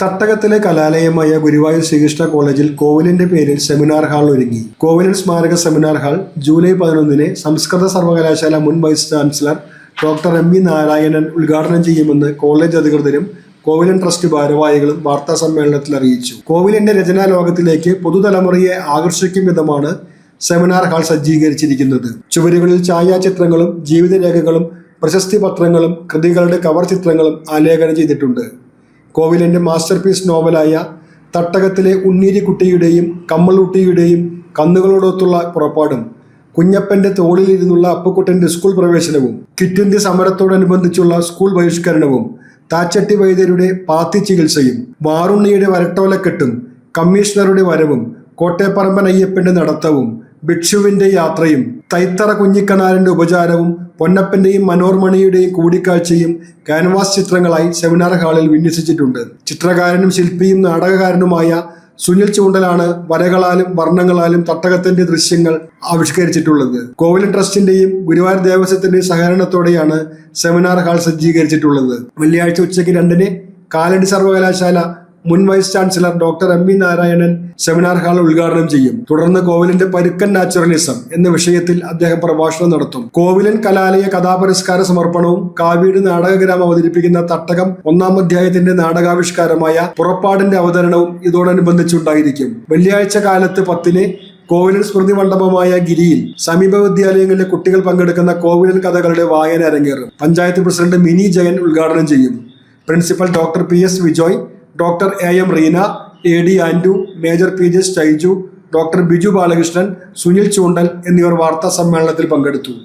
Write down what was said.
തട്ടകത്തിലെ കലാലയമായ ഗുരുവായൂർ ശ്രീകൃഷ്ണ കോളേജിൽ കോവിലിന്റെ പേരിൽ seminar hall ഒരുങ്ങി. കോവിലിൽ സ്മാരക സെമിനാർ ഹാൾ ജൂലൈ പതിനൊന്നിന് സംസ്കൃത സർവകലാശാല മുൻ vice chancellor doctor M V Narayanan ഉദ്ഘാടനം ചെയ്യുമെന്ന് കോളേജ് അധികൃതരും കോവിലൻ ട്രസ്റ്റ് ഭാരവാഹികളും വാർത്താ സമ്മേളനത്തിൽ അറിയിച്ചു. കോവിലിന്റെ രചനാ ലോകത്തിലേക്ക് പുതുതലമുറയെ ആകർഷിക്കും വിധമാണ് സെമിനാർ ഹാൾ സജ്ജീകരിച്ചിരിക്കുന്നത്. ചുവരുകളിൽ ഛായാചിത്രങ്ങളും ജീവിതരേഖകളും പ്രശസ്തി പത്രങ്ങളും കൃതികളുടെ കവർ ചിത്രങ്ങളും ആലേഖനം ചെയ്തിട്ടുണ്ട്. കോവിലിന്റെ മാസ്റ്റർ പീസ് നോവലായ തട്ടകത്തിലെ ഉണ്ണീരിക്കുട്ടിയുടെയും കമ്മളുട്ടിയുടെയും കന്നുകളോടൊത്തുള്ള പുറപ്പാടും കുഞ്ഞപ്പന്റെ തോളിലിരുന്നുള്ള അപ്പക്കുട്ടന്റെ സ്കൂൾ പ്രവേശനവും കിറ്റിന്റെ സമരത്തോടനുബന്ധിച്ചുള്ള സ്കൂൾ ബഹിഷ്കരണവും താച്ചട്ടി വൈദ്യരുടെ പാത്തി ചികിത്സയും വാറുണ്ണിയുടെ വരട്ടോലക്കെട്ടും കമ്മീഷണറുടെ വരവും കോട്ടയപ്പറമ്പൻ അയ്യപ്പന്റെ നടത്തവും ഭിക്ഷുവിന്റെ യാത്രയും തൈത്തറ കുഞ്ഞിക്കണാലിന്റെ ഉപചാരവും പൊന്നപ്പന്റെയും മനോർമണിയുടെയും കൂടിക്കാഴ്ചയും കാൻവാസ് ചിത്രങ്ങളായി സെമിനാർ ഹാളിൽ വിന്യസിച്ചിട്ടുണ്ട്. ചിത്രകാരനും ശില്പിയും നാടകകാരനുമായ സുനിൽ ചൂണ്ടലാണ് വരകളാലും വർണങ്ങളാലും തട്ടകത്തിന്റെ ദൃശ്യങ്ങൾ ആവിഷ്കരിച്ചിട്ടുള്ളത്. കോവിലൻ ട്രസ്റ്റിന്റെയും ഗുരുവായൂർ ദേവസ്വത്തിന്റെയും സഹകരണത്തോടെയാണ് സെമിനാർ ഹാൾ സജ്ജീകരിച്ചിട്ടുള്ളത്. വെള്ളിയാഴ്ച ഉച്ചയ്ക്ക് രണ്ടിന് കാലടി സർവകലാശാല മുൻ vice chancellor doctor M V Narayanan seminar hall ഉദ്ഘാടനം ചെയ്യും. തുടർന്ന് കോവിലിന്റെ പരുക്കൻ നാച്ചുറലിസം എന്ന വിഷയത്തിൽ അദ്ദേഹം പ്രഭാഷണം നടത്തും. കോവിലൻ കലാലയ കഥാപുരസ്കാര സമർപ്പണവും കാവീട് നാടകഗ്രാമം അവതരിപ്പിക്കുന്ന തട്ടകം ഒന്നാം അധ്യായത്തിന്റെ നാടകാവിഷ്കാരമായ പുറപ്പാടിന്റെ അവതരണവും ഇതോടനുബന്ധിച്ചുണ്ടായിരിക്കും. വെള്ളിയാഴ്ച കാലത്ത് പത്തിന് കോവിലൻ സ്മൃതി മണ്ഡപമായ ഗിരിയിൽ സമീപ വിദ്യാലയങ്ങളിലെ കുട്ടികൾ പങ്കെടുക്കുന്ന കോവിലൻ കഥകളുടെ വായന അരങ്ങേറും. പഞ്ചായത്ത് പ്രസിഡന്റ് മിനി ജയൻ ഉദ്ഘാടനം ചെയ്യും. Principal doctor P S Vijoy doctor A M Reena A D and major P J Stiju doctor Biju Balakrishnan Sunil Choondal എന്നിവർ വാർത്താ സമ്മേളനത്തിൽ പങ്കെടുത്തു.